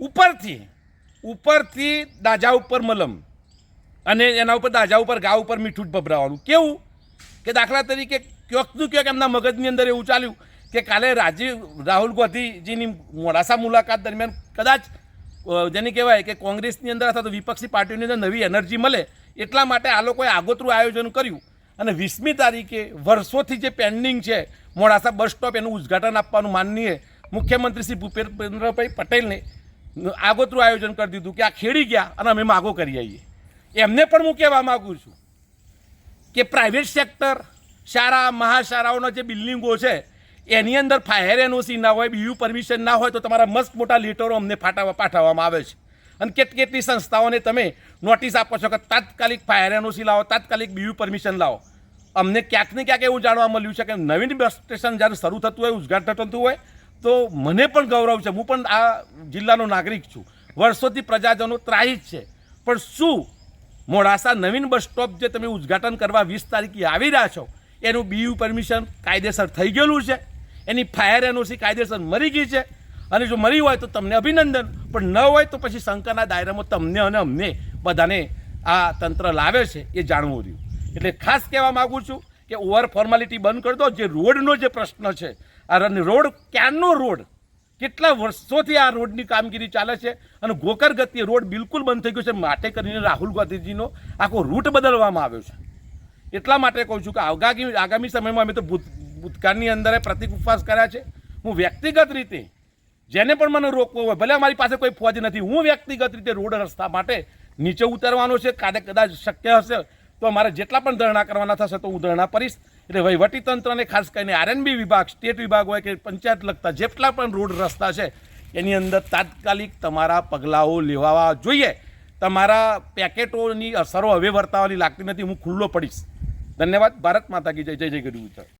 ઉપરથી ઉપરથી દાજા ઉપર મલમ અને એના ઉપર દાજા ઉપર ઘા ઉપર મીઠું જ ભભરાવાનું. કેવું? કે દાખલા તરીકે ક્યોકનું ક્યોક એમના મગજની અંદર એવું ચાલ્યું કે કાલે રાજીવ રાહુલ ગાંધીજીની મોડાસા મુલાકાત દરમિયાન કદાચ જેની કહેવાય કે કોંગ્રેસની અંદર અથવા તો વિપક્ષી પાર્ટીઓની અંદર નવી એનર્જી મળે એટલા માટે આ લોકોએ આગોતરું આયોજન કર્યું. અને વીસમી તારીખે વર્ષોથી જે પેન્ડિંગ છે, મોડાસા બસ સ્ટોપ એનું ઉદ્ઘાટન આપવાનું માનનીય મુખ્યમંત્રી શ્રી ભૂપેન્દ્રભાઈ પટેલને આગોતરું આયોજન કરી દીધું કે આ ખેડી ગયા અને અમે માગો કરી આવીએ. એમને પણ હું કહેવા માગું છું કે પ્રાઇવેટ સેક્ટર શાળા, મહાશાળાઓના જે બિલ્ડિંગો છે, એની અંદર ફાયર એનઓસી ના હોય બીયુ પરમિશન ના હોય, તો તમારા મસ્ત મોટા લેટરો અમને ફાટાવા પાઠવવામાં આવે છે. અને કેટ કેટલી સંસ્થાઓને તમે નોટિસ આપો છો કે તાત્કાલિક ફાયર એનઓસી લાવો, તાત્કાલિક બીયુ પરમિશન લાવો. અમને ક્યાંક ને ક્યાંક એવું જાણવા મળ્યું છે કે નવીન બસ સ્ટેશન જ્યારે શરૂ થતું હોય, ઉદઘાટન થતું હોય તો મને પણ ગૌરવ છે. હું પણ આ જિલ્લાનો નાગરિક છું. વર્ષોથી પ્રજાજનો ત્રાહિત છે. પણ શું મોડાસા નવીન બસ સ્ટોપ જે તમે ઉદ્ઘાટન કરવા વીસ તારીખે આવી રહ્યા છો, એનું બીયુ પરમિશન કાયદેસર થઈ ગયેલું છે? એની ફાયર એનઓસી કાયદેસર મરી ગઈ છે? અને જો મરી હોય તો તમને અભિનંદન, પણ ન હોય તો પછી શંકરના દાયરામાં તમને અને અમને બધાને આ તંત્ર લાવે છે એ જાણવું રહ્યું. એટલે ખાસ કહેવા માગું છું કે ઓવર ફોર્માલિટી બંધ કરી દો. જે રોડનો જે પ્રશ્ન છે, આ રોડ ક્યારનો રોડ? કેટલા વર્ષોથી આ રોડની કામગીરી ચાલે છે? અને ગોકર ગતિએ રોડ બિલકુલ બંધ થઈ ગયો છે. માટે કરીને રાહુલ ગાંધીજીનો આખો રૂટ બદલવામાં આવ્યો છે. એટલા માટે કહું છું કે આગામી આગામી સમયમાં અમે તો ભૂત, ભૂતકાળની અંદર પ્રતિક ઉપવાસ કર્યા છે. હું વ્યક્તિગત રીતે, જેને પણ મને રોકવો હોય, ભલે અમારી પાસે કોઈ ફોજ નથી, હું વ્યક્તિગત રીતે રોડ રસ્તા માટે નીચે ઉતરવાનો છે. કાદે કદાચ શક્ય હશે તો અમારે જેટલા પણ ધરણા કરવાના થશે તો હું ધરણા કરીશ. એટલે વહીવટી તંત્રને ખાસ કરીને આરએનબી વિભાગ, સ્ટેટ વિભાગ હોય કે પંચાયત લગતા જેટલા પણ રોડ રસ્તા છે, એની અંદર તાત્કાલિક તમારા પગલાઓ લેવા જોઈએ. તમારા પેકેટોની અસરો હવે વર્તાવાની લાગતી નથી, હું ખુલ્લો પડીશ. ધન્યવાદ. ભારત માતા કી જય. જય જય ગરુ